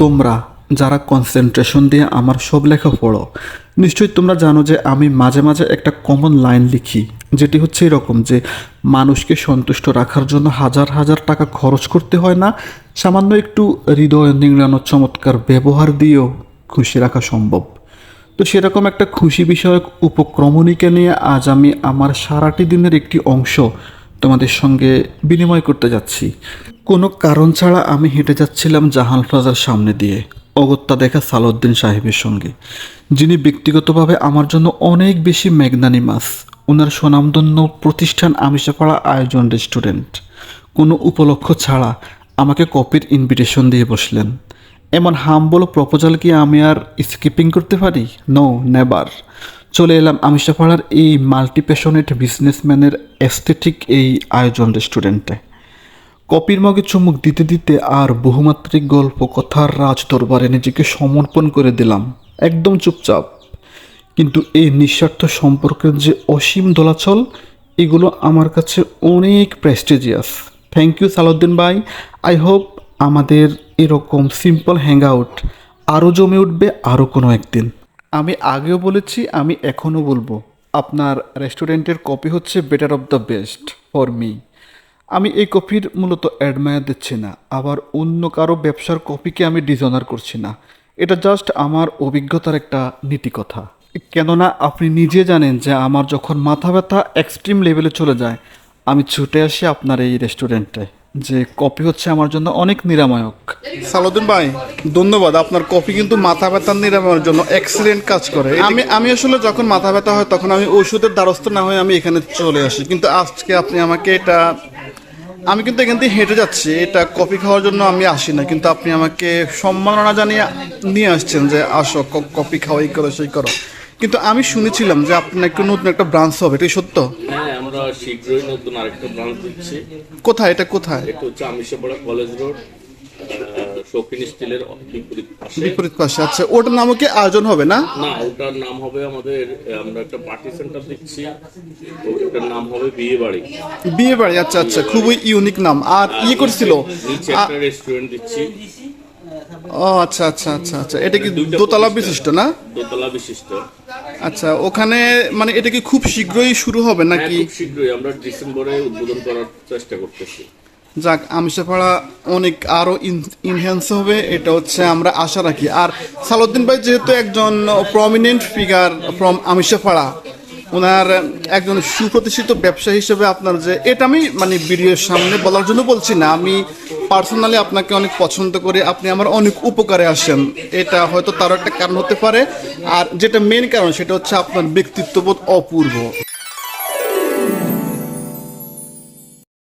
তোমরা যারা কনসেন্ট্রেশন দিয়ে আমার সব লেখা পড়ো, নিশ্চয়ই তোমরা জানো যে আমি মাঝে মাঝে একটা কমন লাইন লিখি, যেটি হচ্ছে এরকম যে মানুষকে সন্তুষ্ট রাখার জন্য হাজার হাজার টাকা খরচ করতে হয় না, সামান্য একটু হৃদয় নিংড়ানো চমৎকার ব্যবহার দিয়েও খুশি রাখা সম্ভব। তো সেরকম একটা খুশি বিষয়ক উপক্রমণিকা নিয়ে আজ আমি আমার সারাটি দিনের একটি অংশ তোমাদের সঙ্গে বিনিময় করতে যাচ্ছি। কোনো কারণ ছাড়া আমি হেঁটে যাচ্ছিলাম জাহান প্লাজার সামনে দিয়ে। অগত্যা দেখা সালউদ্দিন সাহেবের সঙ্গে, যিনি ব্যক্তিগতভাবে আমার জন্য অনেক বেশি ম্যাগনানিমাস ওনার সুনামধন্য প্রতিষ্ঠান আমিষাপাড়া আয়োজন রেস্টুরেন্ট। কোনো উপলক্ষ ছাড়া আমাকে কপির ইনভিটেশন দিয়ে বসলেন। এমন হাম্বল প্রপোজাল কি আমি আর স্কিপিং করতে পারি? নো নেবার চলে এলাম আমিষাপাড়ার এই মাল্টি প্যাশনেট বিজনেসম্যানের এস্থেটিক এই আয়োজন রেস্টুরেন্টে। কপির মগে চুমুক দিতে দিতে আর বহুমাত্রিক গল্প কথার রাজ দরবারে নিজেকে সমর্পণ করে দিলাম। একদম চুপচাপ। কিন্তু এই নিঃস্বার্থ সম্পর্কের যে অসীম দোলাচল, এগুলো আমার কাছে অনেক প্রেস্টিজিয়াস থ্যাংক ইউ সালাউদ্দিন ভাই। আই হোপ আমাদের এরকম সিম্পল হ্যাং আউট আরও জমে উঠবে আরও কোনো একদিন। আমি আগেও বলেছি, আমি এখনও বলব, আপনার রেস্টুরেন্টের কপি হচ্ছে better of the best for me আমি এই কপির মূলত অ্যাডমায়ার দিচ্ছি না আবার অন্য কারও ব্যবসার কপিকে আমি ডিজনার করছি না। এটা জাস্ট আমার অভিজ্ঞতার একটা নীতি কথা কেননা আপনি নিজে জানেন যে আমার যখন মাথা ব্যথা এক্সট্রিম লেভেলে চলে যায় আমি ছুটে আসি আপনার এই রেস্টুরেন্টে যে কপি হচ্ছে আমার জন্য অনেক নিরাময়ক। সালুদ্দিন ভাই ধন্যবাদ। আপনার কপি কিন্তু মাথা ব্যথার নিরাময়ের জন্য এক্সিলেন্ট কাজ করে। আমি আমি আসলে যখন মাথা ব্যথা হয় তখন আমি ওষুধের দ্বারস্থ না হয়ে আমি এখানে চলে আসি। কিন্তু আজকে আপনি আমাকে এটা আমি কিন্তু এখান থেকে হেঁটে যাচ্ছি। এটা কফি খাওয়ার জন্য আমি আসি না কিন্তু আপনি আমাকে সম্মাননা জানিয়ে নিয়ে আসছেন যে আসো কফি খাওয়াই করো সেই করো। কিন্তু আমি শুনেছিলাম যে আপনার একটু নতুন একটা ব্রাঞ্চ হবে এটাই সত্য? হ্যাঁ আমরা শীঘ্রই নতুন আরেকটা ব্রাঞ্চ দিচ্ছি কোথায়? এটা কোথায়? এটা হচ্ছে আমিষাপাড়া কলেজ রোড। শৌখিন স্টিলের বিপরীত পাশে। বিপরীত পাশে আচ্ছা ওটার নামও কি আয়োজন হবে না? না ওটার নাম হবে আমাদের আমরা একটা পার্টি সেন্টার দিচ্ছি ওটার নাম হবে বিয়ে বাড়ি বিয়ে বাড়ি আচ্ছা আচ্ছা খুবই ইউনিক নাম। আর ইয়ে করছিল? নিচে একটা রেস্টুরেন্ট দিচ্ছি। ও আচ্ছা আচ্ছা আচ্ছা আচ্ছা এটা কি দোতলা বিশিষ্ট না? দোতলা বিশিষ্ট। আচ্ছা ওখানে মানে এটা কি খুব শীঘ্রই শুরু হবে হ্যাঁ নাকি খুব শীঘ্রই আমরা ডিসেম্বরে উদ্বোধন করার চেষ্টা করতেছি। যাক, আমিষাপাড়া অনেক আরও ইনহ্যান্স হবে, এটা হচ্ছে আমরা আশা রাখি। আর সালাউদ্দিন ভাই যেহেতু একজন প্রমিনেন্ট ফিগার ফ্রম আমিষাপাড়া ওনার একজন সুপ্রতিষ্ঠিত ব্যবসা হিসেবে আপনার যে, এটা আমি মানে ভিডিওর সামনে বলার জন্য বলছি না, আমি পার্সোনালি আপনাকে অনেক পছন্দ করি, আপনি আমার অনেক উপকারে আসেন। এটা হয়তো তারও একটা কারণ হতে পারে, আর যেটা মেন কারণ, সেটা হচ্ছে আপনার ব্যক্তিত্ববোধ অপূর্ব।